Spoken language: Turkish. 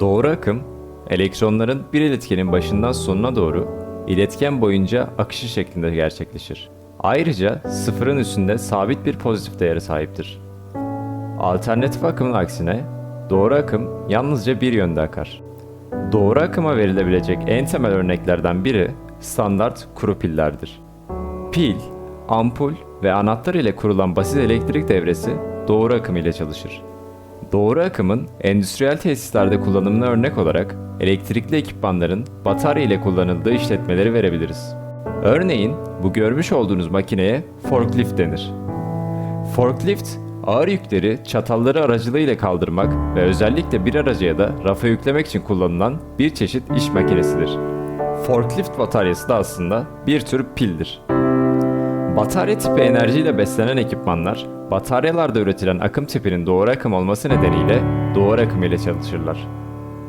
Doğru akım, elektronların bir iletkenin başından sonuna doğru iletken boyunca akışı şeklinde gerçekleşir. Ayrıca sıfırın üstünde sabit bir pozitif değere sahiptir. Alternatif akımın aksine doğru akım yalnızca bir yönde akar. Doğru akıma verilebilecek en temel örneklerden biri standart kuru pillerdir. Pil, ampul ve anahtar ile kurulan basit elektrik devresi doğru akım ile çalışır. Doğru akımın endüstriyel tesislerde kullanımına örnek olarak elektrikli ekipmanların batarya ile kullanıldığı işletmeleri verebiliriz. Örneğin bu görmüş olduğunuz makineye forklift denir. Forklift, ağır yükleri çatalları aracılığıyla kaldırmak ve özellikle bir araca ya da rafa yüklemek için kullanılan bir çeşit iş makinesidir. Forklift bataryası da aslında bir tür pildir. Batarya tipi enerjiyle beslenen ekipmanlar, bataryalarda üretilen akım tipinin doğru akım olması nedeniyle doğru akım ile çalışırlar.